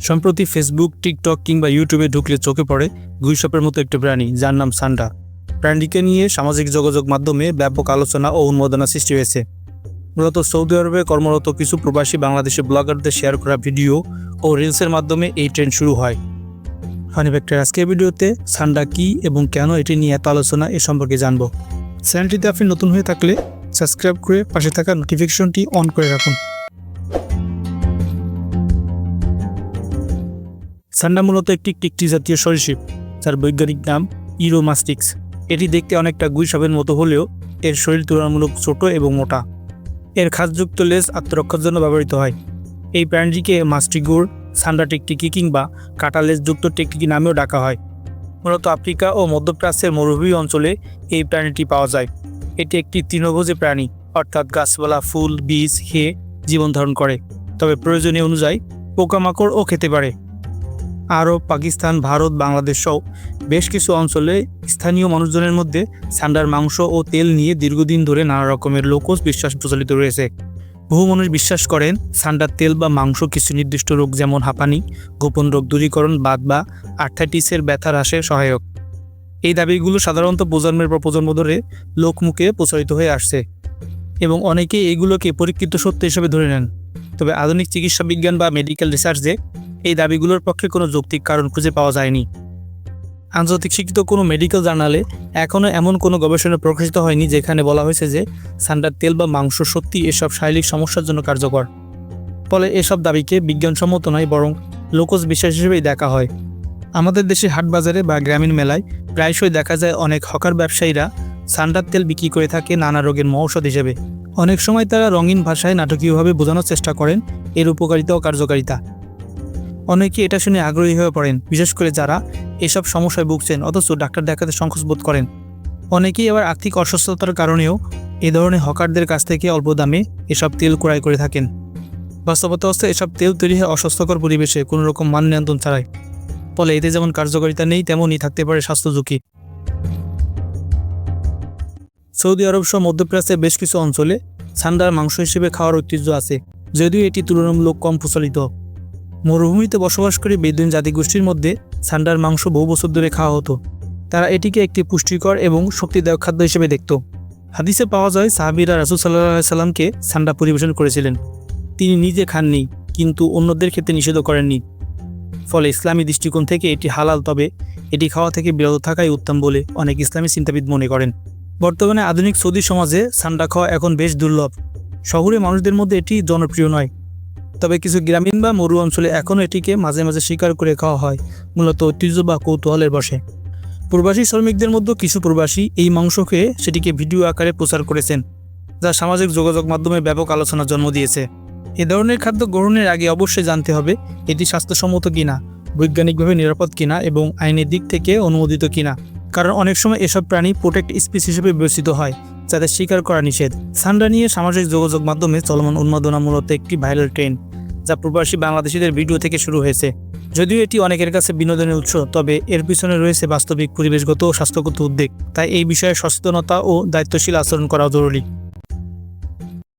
সম্প্রতি Facebook TikTok কিংবা ইউটিউবে ঢুকলে চোখে পড়ে গুইসাপের মতো একটি প্রাণী, যার নাম সান্ডা প্রাণীটিকে নিয়ে সামাজিক যোগাযোগ মাধ্যমে ব্যাপক আলোচনা ও উন্মোদনা সৃষ্টি হয়েছে। মূলত সৌদি আরবে কর্মরত কিছু প্রবাসী বাংলাদেশি ব্লগারদের শেয়ার করা ভিডিও ও রিলসের মাধ্যমে এই ট্রেন্ড শুরু হয়। ফানি ফ্যাক্টর আজকের ভিডিওতে সান্ডা কি এবং কেন এটি নিয়ে এত আলোচনা এ সম্পর্কে জানব। চ্যানেলটিতে আপনি নতুন হয়ে থাকলে সাবস্ক্রাইব করে পাশে থাকা নোটিফিকেশনটি অন করে রাখুন। সান্ডা মূলত একটি টিকটি জাতীয় সরীসৃপ, যার বৈজ্ঞানিক নাম ইরোমাস্টিক্স। এটি দেখতে অনেকটা গুইসাপের মতো হলেও এর শরীর তুলনামূলক ছোট এবং মোটা। এর খাসযুক্ত লেজ আত্মরক্ষার জন্য ব্যবহৃত হয়। এই প্রাণীটিকে মাস্টিগুর, সান্ডা টিকটিকি কিংবা কাটা লেজযুক্ত টিকটিকি নামেও ডাকা হয়। মূলত আফ্রিকা ও মধ্যপ্রাচ্যের মরুভূমি অঞ্চলে এই প্রাণীটি পাওয়া যায়। এটি একটি তৃণভোজী প্রাণী, অর্থাৎ গাছপালা, ফুল, বীজ খেয়ে জীবন ধারণ করে। তবে প্রয়োজনীয় অনুযায়ী পোকামাকড়ও খেতে পারে। আরব, পাকিস্তান, ভারত, বাংলাদেশ সহ বেশ কিছু অঞ্চলে স্থানীয় মানুষজনের মধ্যে সান্ডার মাংস ও তেল নিয়ে দীর্ঘদিন ধরে নানা রকমের লোকজ বিশ্বাস প্রচলিত রয়েছে। বহু মানুষ বিশ্বাস করেন সান্ডার তেল বা মাংস কিছু নির্দিষ্ট রোগ যেমন হাঁপানি, গোপন রোগ দূরীকরণ বাদ বা আর্থাইটিসের ব্যথা হ্রাসে সহায়ক। এই দাবিগুলো সাধারণত প্রজন্মের পর প্রজন্ম ধরে লোকমুখে প্রচারিত হয়ে আসছে এবং অনেকে এগুলোকে পরীক্ষিত সত্য হিসেবে ধরে নেন। তবে আধুনিক চিকিৎসা বিজ্ঞান বা মেডিকেল রিসার্চে এই দাবিগুলোর পক্ষে কোনো যৌক্তিক কারণ খুঁজে পাওয়া যায়নি। আন্তর্জাতিক স্বীকৃত কোনো মেডিকেল জার্নালে এখনও এমন কোনো গবেষণা প্রকাশিত হয়নি যেখানে বলা হয়েছে যে সান্ডার তেল বা মাংস সত্যি এসব শারীরিক সমস্যার জন্য কার্যকর। ফলে এসব দাবিকে বিজ্ঞানসম্মত নয়, বরং লোকজ বিশ্বাস হিসেবেই দেখা হয়। আমাদের দেশে হাটবাজারে বা গ্রামীণ মেলায় প্রায়শই দেখা যায় অনেক হকার ব্যবসায়ীরা সান্ডার তেল বিক্রি করে থাকে নানা রোগের মহৌষধ হিসেবে। অনেক সময় তারা রঙিন ভাষায় নাটকীয়ভাবে বোঝানোর চেষ্টা করেন, এর উপকারিতা ও কার্যকারিতা। অনেকে এটা শুনে আগ্রহী হয়ে পড়েন, বিশেষ করে যারা এসব সমস্যায় ভুগছেন অথচ ডাক্তার দেখাতে সংকোচ বোধ করেন। অনেকেই আবার আর্থিক অসুস্থতার কারণেও এ ধরনের হকারদের কাছ থেকে অল্প দামে এসব তেল ক্রয় করে থাকেন। বাস্তবতা অবস্থায় এসব তেল তৈরি হয় অস্বাস্থ্যকর পরিবেশে কোনো রকম মান নিয়ন্ত্রণ ছাড়াই। ফলে এতে যেমন কার্যকারিতা নেই, তেমনই থাকতে পারে স্বাস্থ্য ঝুঁকি। সৌদি আরব সহ মধ্যপ্রাচ্যের বেশ কিছু অঞ্চলে সান্ডার মাংস হিসেবে খাওয়ার ঐতিহ্য আছে, যদিও এটি তুলনামূলক কম প্রচলিত। মরুভূমিতে বসবাসকারী বেদুইন জাতিগোষ্ঠীর মধ্যে সান্ডার মাংস বহু বছর ধরে খাওয়া হতো। তারা এটিকে একটি পুষ্টিকর এবং শক্তিদায়ক খাদ্য হিসেবে দেখত। হাদিসে পাওয়া যায়, সাহাবিরা রাসুল সাল্লাহ সাল্লামকে সান্ডা পরিবেশন করেছিলেন। তিনি নিজে খাননি, কিন্তু অন্যদের ক্ষেত্রে নিষেধ করেননি। ফলে ইসলামী দৃষ্টিকোণ থেকে এটি হালাল, তবে এটি খাওয়া থেকে বিরত থাকাই উত্তম বলে অনেক ইসলামী চিন্তাবিদ মনে করেন। বর্তমানে আধুনিক সৌদি সমাজে সান্ডা খাওয়া এখন বেশ দুর্লভ। শহুরে মানুষদের মধ্যে এটি জনপ্রিয় নয়। তবে কিছু গ্রামীণ বা মরু অঞ্চলে এখনও এটিকে মাঝে মাঝে শিকার করে খাওয়া হয়, মূলত ঐতিহ্য বা কৌতূহলের বসে প্রবাসী শ্রমিকদের মধ্যে কিছু প্রবাসী এই মাংস খেয়ে সেটিকে ভিডিও আকারে প্রচার করেছেন, যা সামাজিক যোগাযোগ মাধ্যমে ব্যাপক আলোচনার জন্ম দিয়েছে। এ ধরনের খাদ্য গ্রহণের আগে অবশ্যই জানতে হবে এটি স্বাস্থ্যসম্মত কিনা, বৈজ্ঞানিকভাবে নিরাপদ কিনা এবং আইনের দিক থেকে অনুমোদিত কিনা, কারণ অনেক সময় এসব প্রাণী প্রোটেক্ট স্পিস হিসেবে বিবেচিত হয়। যাদের স্বীকার করা নিষেধ। সান্ডা নিয়ে সামাজিক যোগাযোগ মাধ্যমে চলমান উন্মাদনা মূলত একটি ভাইরাল ট্রেন্ড, যা প্রবাসী বাংলাদেশিদের ভিডিও থেকে শুরু হয়েছে। যদিও এটি অনেকের কাছে বিনোদনের উৎস, তবে এর পিছনে রয়েছে বাস্তবিক, পরিবেশগত ও স্বাস্থ্যগত উদ্বেগ। তাই এই বিষয়ে সচেতনতা ও দায়িত্বশীল আচরণ করা জরুরি।